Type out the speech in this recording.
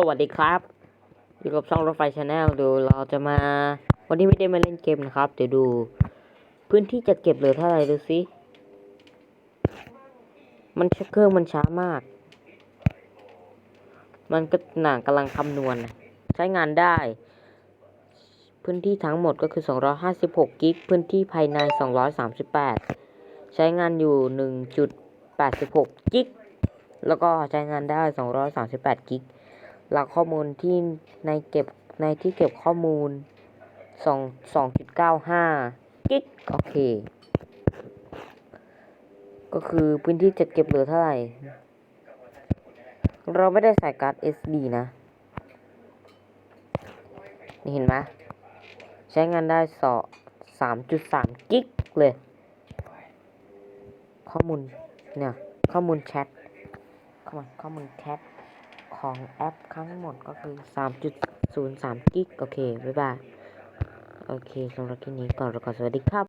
สวัสดีครับ อยู่กับช่องรถไฟชาแนลเดี๋ยวเราจะมา วันนี้ไม่ได้มาเล่นเกมนะครับ เดี๋ยวดู พื้นที่จะเก็บเหลือเท่าไหร่ดูสิ มันเครื่องมันช้ามาก มันก็หนังกำลังคำนวณ ใช้งานได้ พื้นที่ทั้งหมดก็คือ 256 กิก พื้นที่ภายใน 238 ใช้งานอยู่ 1.86 กิกแล้วก็ใช้งานได้ 238 กิก หลักข้อมูลที่ในเก็บในที่เก็บข้อมูล 2 2.95 กิกโอเค ก็คือพื้นที่จะเก็บเหลือเท่าไหร่ เราไม่ได้ใส่การ์ด SD นะ นี่เห็นไหมใช้งานได้สอ3.3 กิกเลย ข้อมูลเนี่ย ข้อมูลแชทข้อมูลข้อมูลแชท ของแอปทั้งหมดก็คือ 3.03 กิก โอเค บ๊ายบาย โอเคสำหรับคลิปนี้ก่อนแล้วก็สวัสดีครับ